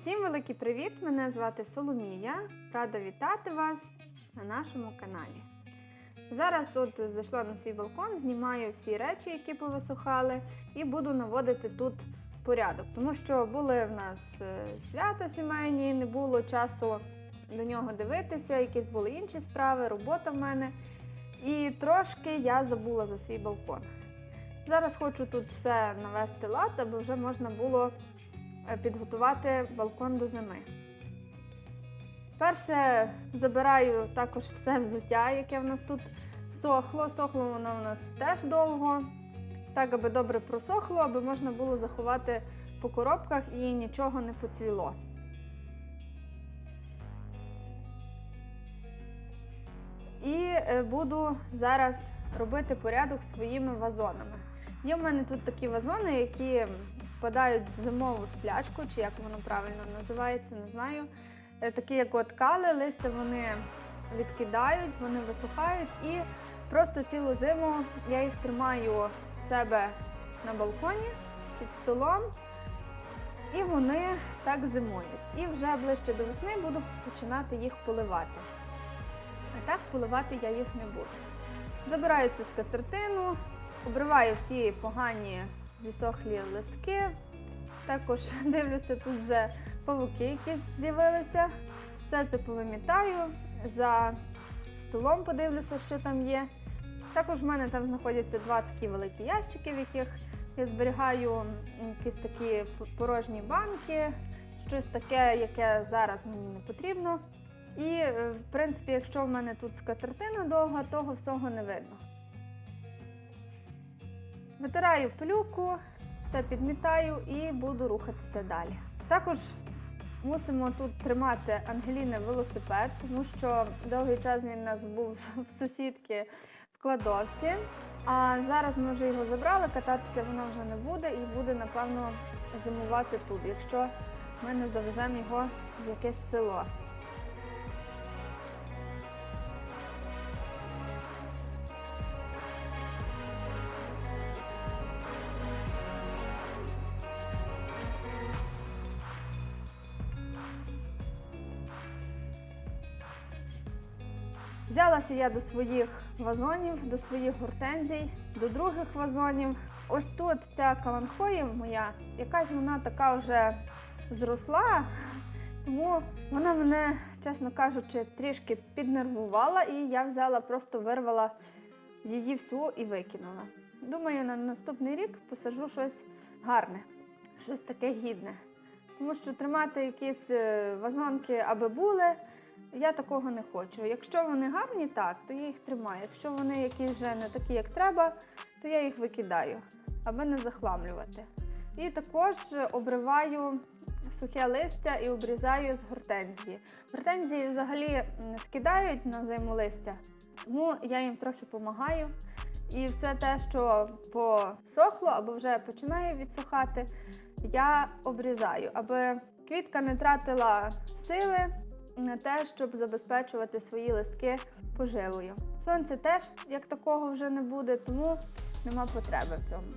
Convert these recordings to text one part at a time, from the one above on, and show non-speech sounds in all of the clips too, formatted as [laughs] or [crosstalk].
Всім великий привіт! Мене звати Соломія. Рада вітати вас на нашому каналі. Зараз от зайшла на свій балкон, знімаю всі речі, які повисухали, і буду наводити тут порядок, тому що були в нас е, свята сімейні, не було часу до нього дивитися, якісь були інші справи, робота в мене. І трошки я забула за свій балкон. Зараз хочу тут все навести лад, аби вже можна було підготувати балкон до зими. Перше забираю також все взуття, яке в нас тут сохло. Сохло воно в нас теж довго, так аби добре просохло, аби можна було заховати по коробках і нічого не поцвіло. І е, буду зараз робити порядок своїми вазонами. Є в мене тут такі вазони, які впадають в зимову сплячку, чи як воно правильно називається, не знаю. Е, Такі, як от кали, листя вони відкидають, вони висухають і просто цілу зиму я їх тримаю в себе на балконі під столом, і вони так зимують. І вже ближче до весни буду починати їх поливати. А так поливати я їх не буду. Забираю цю скатертину, обриваю всі погані зісохлі листки. Також [laughs] дивлюся, тут вже павуки якісь з'явилися. Все це повимітаю, за столом подивлюся, що там є. Також в мене там знаходяться два такі великі ящики, в яких я зберігаю якісь такі порожні банки, щось таке, яке зараз мені не потрібно. І, е, в принципі, якщо в мене тут скатертина довга, того всього не видно. Витираю пилюку, все підмітаю і буду рухатися далі. Також мусимо тут тримати Ангеліни велосипед, тому що довгий час він у нас був [laughs] в сусідки в кладовці. А зараз ми вже його забрали, кататися воно вже не буде і буде, напевно, зимувати тут, якщо ми не завеземо його в якесь село. Взялася я до своїх вазонів, до своїх гортензій, до других вазонів. Ось тут ця каланхоя моя, якась вона така вже зросла, тому вона мене, чесно кажучи, трішки піднервувала, і я взяла, просто вирвала її всю і викинула. Думаю, на наступний рік посаджу щось гарне, щось таке гідне. Тому що тримати якісь е, вазонки, аби були, я такого не хочу. Якщо вони гарні, так, то я їх тримаю. Якщо вони якісь вже не такі, як треба, то я їх викидаю, аби не захламлювати. І також обриваю сухе листя і обрізаю з гортензії. Гортензії взагалі м, скидають на зиму листя, тому я їм трохи допомагаю. І все те, що посохло або вже починає відсухати, я обрізаю, аби квітка не тратила сили на те, щоб забезпечувати свої листки поживою. Сонця теж як такого вже не буде, тому нема потреби в цьому.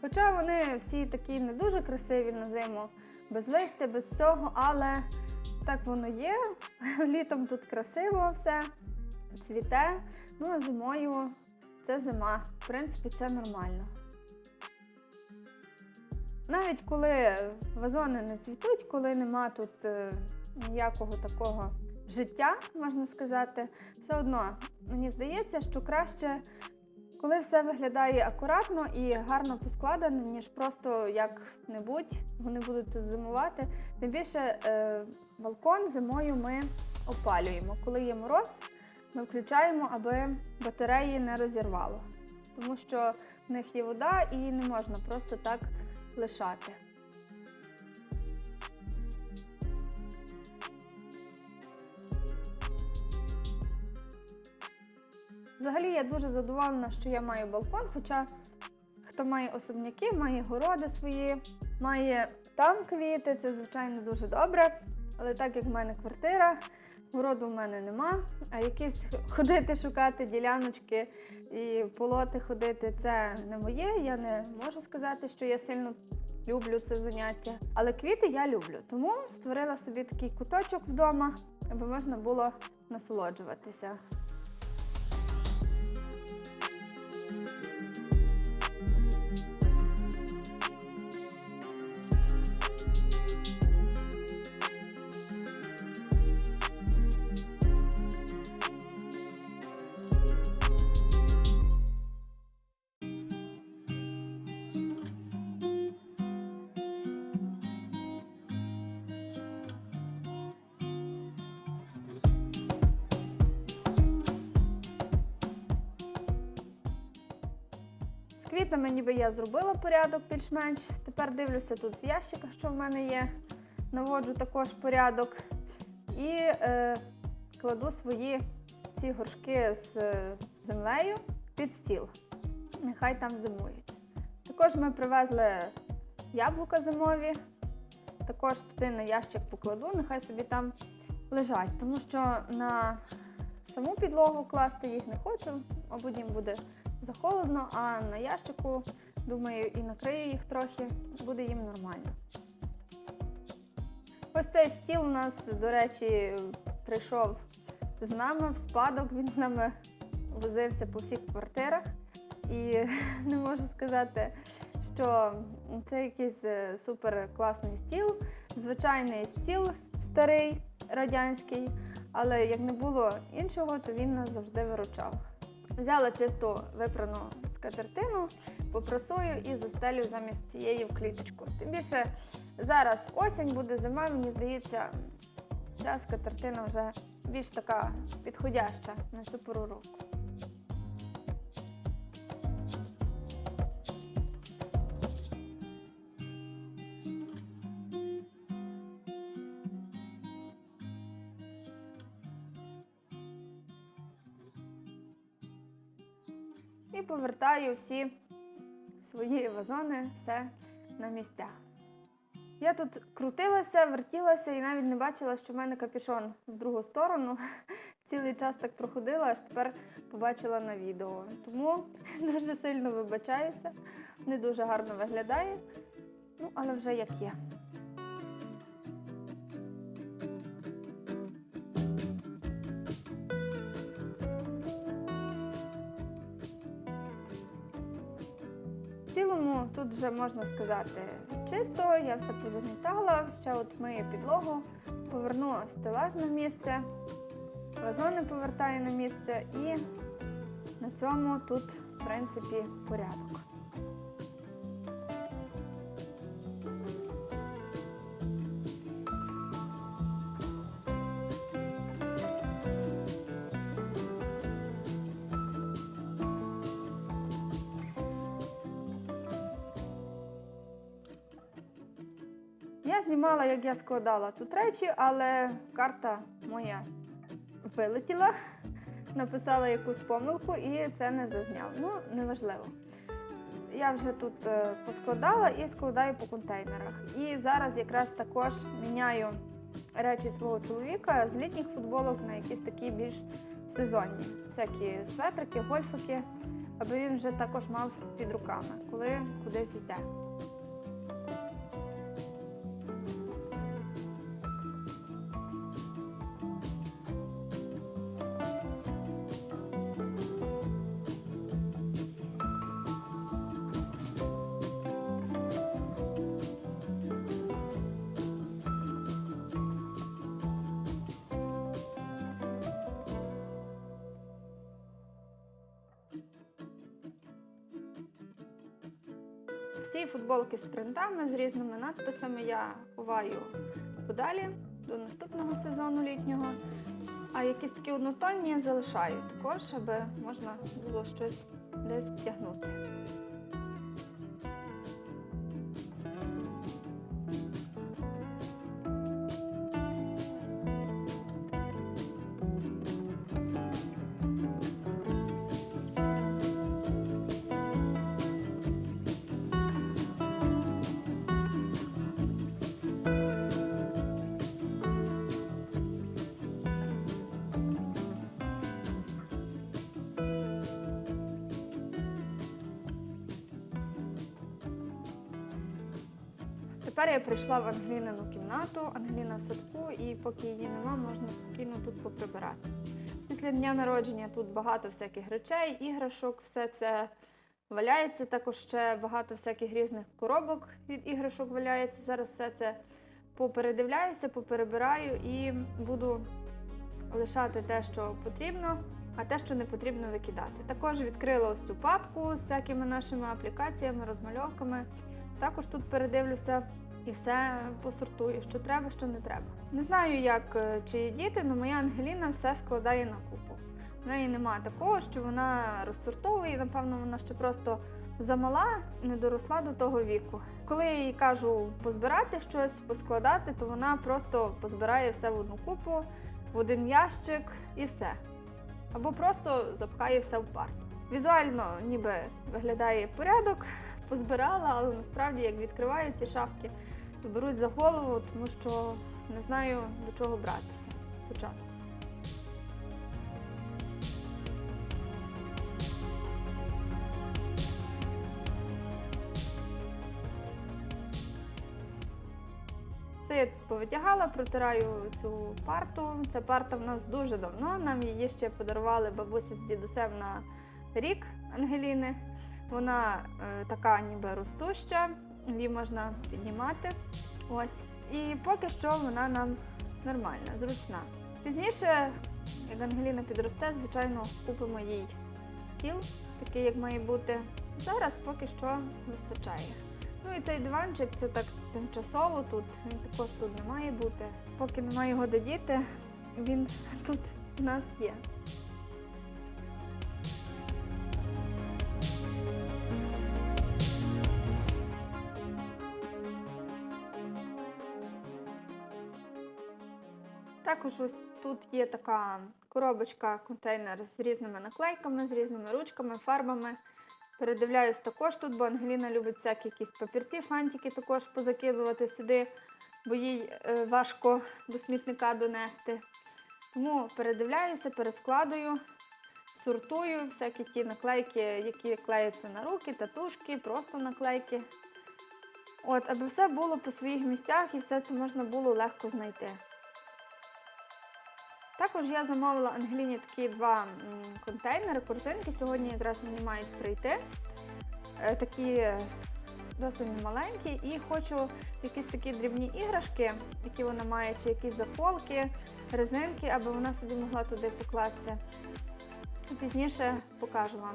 Хоча вони всі такі не дуже красиві на зиму, без листя, без всього, але так воно є. [laughs] Літом тут красиво все, цвіте. Ну а зимою це зима. В принципі, це нормально. Навіть коли вазони не цвітуть, коли нема тут е, ніякого такого життя, можна сказати, все одно мені здається, що краще, коли все виглядає акуратно і гарно поскладено, ніж просто як-небудь вони будуть тут зимувати. Тим більше е, балкон зимою ми опалюємо. Коли є мороз, ми включаємо, аби батареї не розірвало. Тому що в них є вода і не можна просто так лишати. Взагалі я дуже задоволена, що я маю балкон, хоча хто має особняки, має городи свої, має там квіти, це звичайно дуже добре. Але так як в мене квартира, Городу в мене нема, а якісь ходити шукати діляночки і полоти ходити це не моє. Я не можу сказати, що я сильно люблю це заняття. Але квіти я люблю, тому створила собі такий куточок вдома, аби можна було насолоджуватися. Квітами ніби я зробила порядок більш-менш. Тепер дивлюся тут в ящиках, що в мене є. Наводжу також порядок. І е, кладу свої ці горшки з е, землею під стіл. Нехай там зимують. Також ми привезли яблука зимові. Також туди на ящик покладу, нехай собі там лежать, тому що на саму підлогу класти їх не хочу, мабуть, їм буде захолодно, а на ящику, думаю, і накрию їх трохи, буде їм нормально. Ось цей стіл у нас, до речі, прийшов з нами в спадок, він з нами возився по всіх квартирах. І [laughs] не можу сказати, що це якийсь е, супер класний стіл, звичайний стіл старий, радянський, але як не було іншого, то він нас завжди виручав. Взяла чисту випрану скатертину, попросую і застелю замість цієї в кліточку. Тим більше зараз осінь буде зима, мені здається, ця скатертина вже більш така підходяща на цю пору року. І повертаю всі свої вазони все на місця. Я тут крутилася, вертілася і навіть не бачила, що в мене капюшон в другу сторону. [laughs] Цілий час так проходила, аж тепер побачила на відео. Тому [laughs] дуже сильно вибачаюся, не дуже гарно виглядає. Ну, але вже як є. Цілому тут вже можна сказати чисто, я все позамітала, ще от мию підлогу, поверну стелаж на місце, вазони повертаю на місце і на цьому тут, в принципі, порядок. Я знімала, як я складала тут речі, але карта моя вилетіла, написала якусь помилку і це не зазняв. Ну, неважливо. Я вже тут е, поскладала і складаю по контейнерах. І зараз якраз також міняю речі свого чоловіка з літніх футболок на якісь такі більш сезонні. Всякі светрики, гольфики, аби він вже також мав під руками, коли кудись йде. Всі футболки з принтами, з різними надписами я ховаю подалі до наступного сезону літнього. А якісь такі однотонні залишаю також, аби можна було щось десь втягнути. Тепер я прийшла в Ангелінину кімнату, Ангеліна в садку, і поки її нема, можна спокійно тут поприбирати. Після дня народження тут багато всяких речей, іграшок, все це валяється. Також ще багато всяких різних коробок від іграшок валяється. Зараз все це попередивляюся, поперебираю і буду лишати те, що потрібно, а те, що не потрібно викидати. Також відкрила ось цю папку з всякими нашими аплікаціями, розмальовками. Також тут передивлюся і все посортую, що треба, що не треба. Не знаю, як е, чиї діти, але моя Ангеліна все складає на купу. В неї немає такого, що вона розсортовує. Напевно, вона ще просто замала, не доросла до того віку. Коли я їй кажу позбирати щось, поскладати, то вона просто позбирає все в одну купу, в один ящик і все. Або просто запхає все в парк. Візуально ніби виглядає порядок, позбирала, але насправді як відкриваю ці шафки, то берусь за голову, тому що не знаю до чого братися спочатку. Це я повитягала, протираю цю парту. Ця парта в нас дуже давно. Нам її ще подарували бабуся з дідусем на рік Ангеліни. Вона е, така ніби ростуща, її можна піднімати. Ось. І поки що вона нам нормальна, зручна. Пізніше, як Ангеліна підросте, звичайно, купимо їй стіл, такий, як має бути. Зараз поки що вистачає. Ну і цей диванчик це так тимчасово тут. Він також тут не має бути. Поки немає його де діти, він тут у нас є. Також ось тут є така коробочка, контейнер з різними наклейками, з різними ручками, фарбами. Передивляюсь також тут, бо Ангеліна любить всякі якісь папірці, фантики також позакидувати сюди, бо їй е, важко до смітника донести. Тому передивляюся, перескладую, сортую всякі ті наклейки, які клеються на руки, татушки, просто наклейки. От, аби все було по своїх місцях і все це можна було легко знайти. Також я замовила Ангеліні такі два контейнери, корзинки. Сьогодні якраз мені мають прийти. Е, Такі досить маленькі. І хочу якісь такі дрібні іграшки, які вона має, чи якісь заколки, резинки, аби вона собі могла туди покласти. Пізніше покажу вам,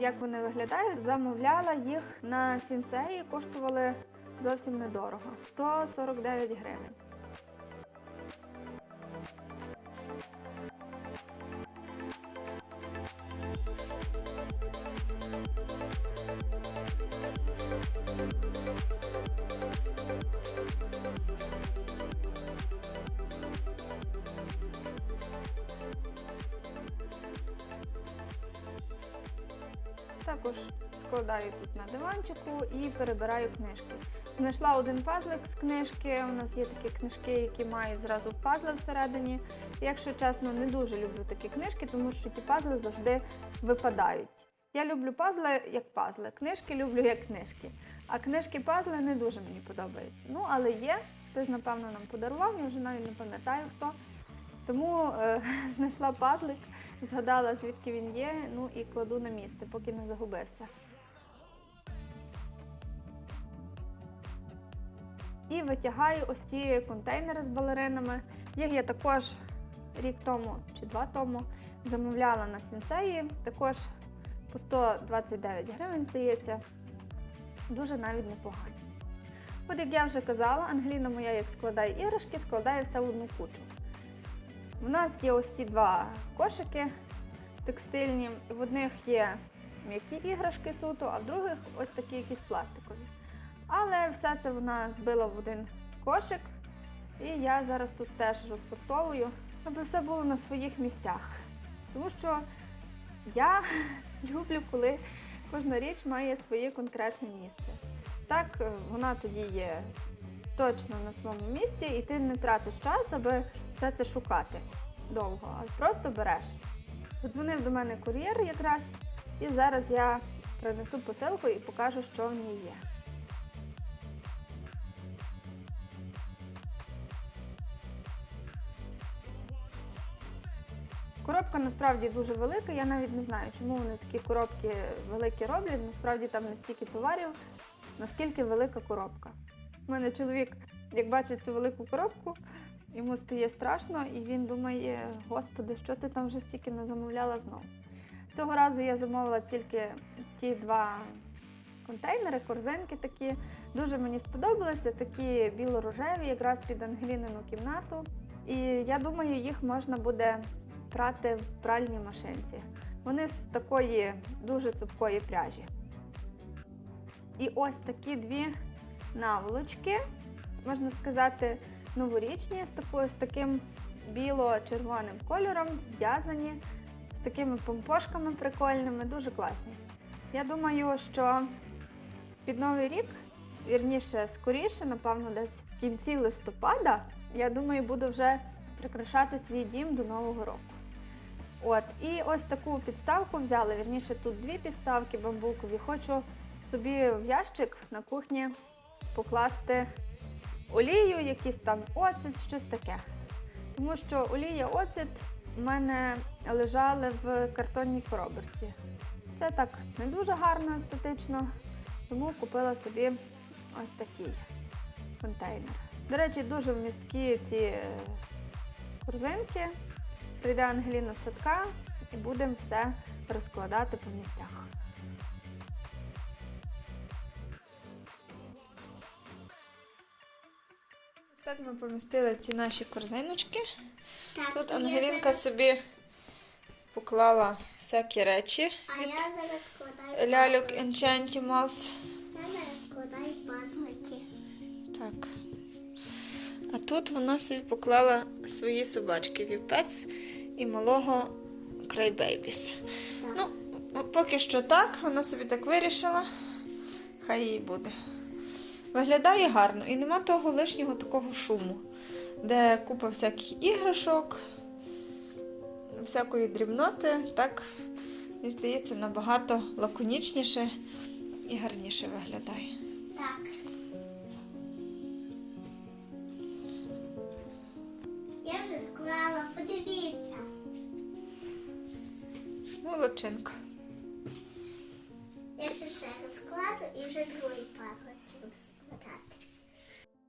як вони виглядають. Замовляла їх на сінцеї, коштували зовсім недорого 149 гривень. Також складаю тут на диванчику і перебираю книжки. Знайшла один пазлик з книжки. У нас є такі книжки, які мають зразу пазли всередині. Якщо чесно, не дуже люблю такі книжки, тому що ті пазли завжди випадають. Я люблю пазли як пазли, книжки люблю як книжки. А книжки-пазли не дуже мені подобаються. Ну, але є. Хтось, напевно, нам подарував, я вже навіть не пам'ятаю хто. Тому е, [laughs] знайшла пазлик, згадала, звідки він є, ну і кладу на місце, поки не загубився. І витягаю ось ці контейнери з балеринами. Їх я також рік тому чи два тому замовляла на сінсеї. Також по 129 гривень, здається. Дуже навіть непогані. От як я вже казала, Ангеліна моя як складає іграшки, складає все в одну кучу. У нас є ось ці два кошики текстильні. В одних є м'які іграшки суто, а в других ось такі якісь пластикові. Але все це вона збила в один кошик. І я зараз тут теж розсортовую, аби все було на своїх місцях. Тому що я люблю, коли кожна річ має своє конкретне місце. Так е, вона тоді є точно на своєму місці, і ти не тратиш час, аби все це шукати довго, а просто береш. Подзвонив до мене кур'єр якраз, і зараз я принесу посилку і покажу, що в ній є. Коробка насправді дуже велика. Я навіть не знаю, чому вони такі коробки великі роблять. Насправді там не стільки товарів, наскільки велика коробка. У мене чоловік, як бачить цю велику коробку, йому стає страшно, і він думає: Господи, що ти там вже стільки не замовляла знову. Цього разу я замовила тільки ті два контейнери, корзинки такі. Дуже мені сподобалися, такі біло-рожеві, якраз під Ангелінину кімнату. І я думаю, їх можна буде прати в пральній машинці. Вони з такої дуже цупкої пряжі. І ось такі дві наволочки, можна сказати, новорічні, з, такою, з таким біло-червоним кольором, в'язані, з такими помпошками прикольними, дуже класні. Я думаю, що під Новий рік, вірніше, скоріше, напевно, десь в кінці листопада, я думаю, буду вже прикрашати свій дім до Нового року. От, і ось таку підставку взяла, вірніше, тут дві підставки бамбукові. Хочу собі в ящик на кухні покласти олію, якийсь там оцет, щось таке. Тому що олія оцет у мене лежали в картонній коробочці. Це так не дуже гарно естетично, тому купила собі ось такий контейнер. До речі, дуже вмісткі ці е, корзинки. Прийде Ангеліна садка і будемо все розкладати по місцях. Ось так ми помістили ці наші корзиночки. Так, Тут Ангелінка зараз- собі поклала всякі речі А я зараз складаю ляльок. Enchantimals. Я зараз складаю пазлики. Так. А тут вона собі поклала свої собачки Віпець і малого Крайбейбіс. Так. Ну, поки що так, вона собі так вирішила. Хай їй буде. Виглядає гарно і нема того лишнього такого шуму, де купа всяких іграшок, всякої дрібноти. Так, мені здається, набагато лаконічніше і гарніше виглядає. Так. Я вже склала, подивіться. Молодчинка. Я ще ще розкладу і вже другий пазлик.